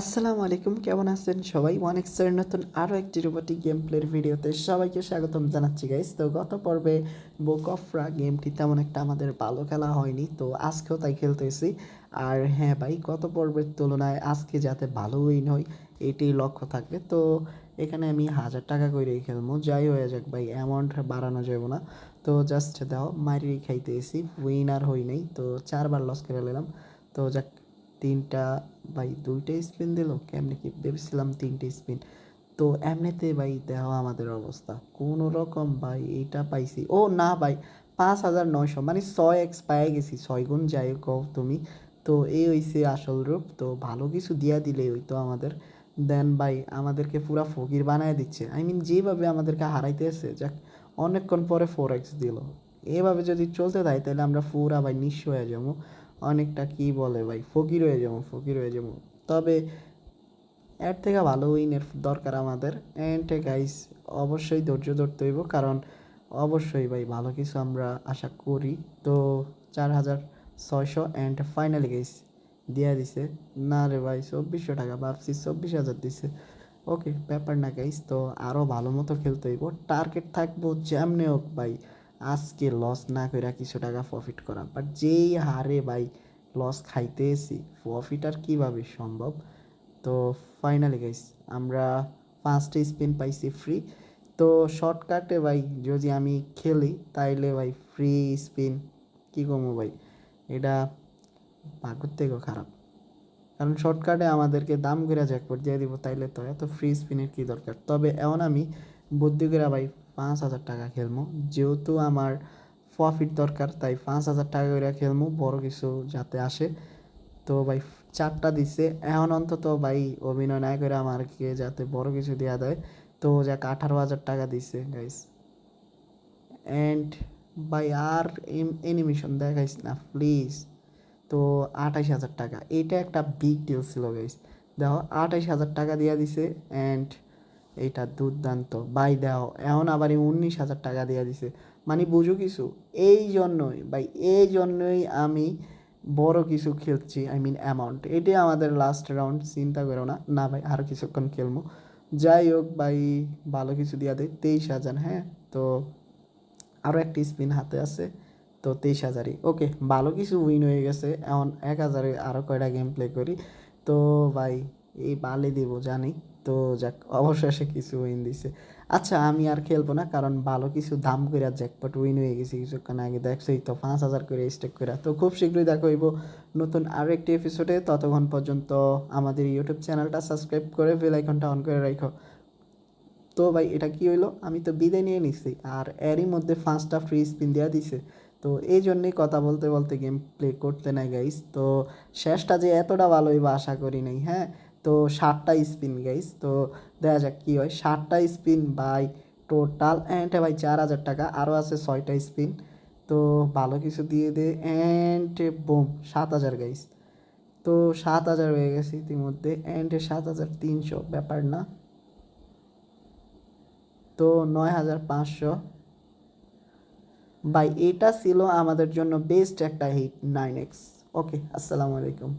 আসসালামু আলাইকুম, কেমন আছেন সবাই? ওয়ান এক্সের নতুন আরও একটি রোবোটিক গেম প্লের ভিডিওতে সবাইকে স্বাগতম জানাচ্ছি গাইস তো গত পর্বে বুক অফরা গেমটি তেমন একটা আমাদের ভালো খেলা হয়নি, তো আজকেও তাই খেলতেছি। আর হ্যাঁ ভাই, গত পর্বের তুলনায় আজকে যাতে ভালো উইন হয়, এটি লক্ষ্য থাকবে। তো এখানে আমি হাজার টাকা করে খেলব, যাই হয়ে যাক ভাই অ্যামাউন্ট বাড়ানো যাবে না। তো জাস্ট দাও মারি খাইতেছি উইন আর হই নাই, তো চারবার লস করে নিলাম। তো যাক তিনটা ভাই দুইটা স্পিন দিল, কেমনি কি ভেবেছিলাম তিনটে স্পিন তো এমনিতে ভাই দেহ আমাদের অবস্থা। কোনো রকম ভাই এইটা পাইছি। ও না ভাই, পাঁচ হাজার নয়শো মানে ছয় এক্স পায়ে গেছি, ছয় গুণ যাই কও তুমি। তো এই হইছে আসল রূপ। তো ভালো কিছু দিয়া দিলে ওই তো আমাদের। দেন ভাই আমাদেরকে পুরা ফকির বানায় দিচ্ছে। আই মিন যেভাবে আমাদেরকে হারাইতে এসে যাক, অনেকক্ষণ পরে ফোর এক্স দিল। এভাবে যদি চলতে থাকে, তাহলে আমরা পুরা ভাই নিঃস্ব হয়ে যাব। অনেকটা কি বলে ভাই? ফকির হয়ে যাব, ফকির হয়ে যাব। তবে এর থেকে ভালো উইনের দরকার আমাদের। অ্যান্ড গাইস অবশ্যই ধৈর্য ধরতে হইব, কারণ অবশ্যই ভাই ভালো কিছু আমরা আশা করি। তো চার হাজার ছয়শো অ্যান্ড ফাইনালি গাইস দিয়া দিছে। না রে ভাই, চব্বিশশো টাকা ভাবছি, চব্বিশ হাজার দিছে। ওকে ব্যাপার না গাইস তো আরও ভালো মতো খেলতে হইব। টার্গেট থাকব যেমনি হোক ভাই। আজকে লস না করে কিছু টাকা প্রফিট করা বাট যেই হারে ভাই লস খাইতেছি প্রফিট আর কীভাবে সম্ভব? তো ফাইনালি গাইস আমরা পাঁচটা স্পিন পাইছি ফ্রি তো শর্টকাটে ভাই যদি আমি খেলি, তাইলে ভাই ফ্রি স্পিন কী কমো ভাই? এটা ভাগ্যর থেকেও খারাপ। কারণ শর্টকাটে আমাদেরকে দাম করে জ্যাকপট দিয়ে দিব, তাইলে তো এত ফ্রি স্পিনের কী দরকার? তবে এমন আমি বুদ্ধি করে ভাই পাঁচ হাজার টাকা খেলব যেহেতু আমার প্রফিট দরকার, তাই পাঁচ হাজার টাকা করে খেলব বড় কিছু যাতে আসে। তো ভাই, চারটা দিছে। এখন অন্তত ভাই, অভিনয় না করে আমাকে যাতে বড় কিছু দেওয়া দেয়। তো যাক, আঠারো হাজার টাকা দিছে গাইস অ্যান্ড ভাই, আর অ্যানিমেশন দেখাইস না প্লিজ তো আঠাইশ হাজার টাকা। এটা একটা বিগ ডিল ছিল গাইস দেখো, আঠাইশ হাজার টাকা দিয়ে দিছে অ্যান্ড এইটা দুর্দান্ত। বাই দাও এখন আবার উনিশ হাজার টাকা দিয়ে দিছে। মানে বুঝো কিছু, এই জন্যই, ভাই, এই জন্যই আমি বড় কিছু খেলছি আই মিন অ্যামাউন্ট এটাই আমাদের লাস্ট রাউন্ড চিন্তা করো না। না, ভাই আরও কিছুক্ষণ খেলব। যাই হোক, ভাই, ভালো কিছু দিয়া দেয় তেইশ হাজার হ্যাঁ? তো আরও একটি স্পিন হাতে আছে, তো তেইশ হাজারই। ওকে ভালো কিছু উইন হয়ে গেছে। এখন এক হাজারে আরও কয়টা গেম প্লে করি। তো, ভাই, এই বালে দিব, জানি। তো যাক, অবশেষে কিছু উইন দিছে। আচ্ছা আমি আর খেলব না, কারণ ভালো কিছু দাম করে জ্যাকপট উইন হয়ে গেছি কিছুক্ষণ আগে। দেখছোই তো পাঁচ হাজার করে স্টেক করে তো খুব শীঘ্রই দেখা হইব নতুন আরও একটি এপিসোডে ততক্ষণ পর্যন্ত আমাদের ইউটিউব চ্যানেলটা সাবস্ক্রাইব করে বেল আইকনটা অন করে রাখো তো ভাই, এটা কি হইল? আমি তো বিদায় নিয়ে নিছি, আর এরই মধ্যে পাঁচটা ফ্রি স্পিন দেওয়া দিছে। তো এই জন্যই কথা বলতে বলতে গেম প্লে করতে নাই গাইস তো শেষটা যে এতটা ভালো হইব আশা করি নাই হ্যাঁ? তো ষাটটা স্পিন গাইস তো দেখা যাক কী হয়। ষাটটা স্পিন বাই টোটাল অ্যান্ড ভাই চার হাজার টাকা। আরও আছে ছয়টা স্পিন। তো ভালো কিছু দিয়ে দে। অ্যান্ড বোম, সাত হাজার গাইস তো সাত হাজার হয়ে গেছে ইতিমধ্যে। অ্যান্ড সাত হাজার তিনশো, ব্যাপার না। তো নয় হাজার পাঁচশো। ভাই এটা ছিল আমাদের জন্য বেস্ট একটা হিট নাইন এক্স ওকে, আসসালামু আলাইকুম।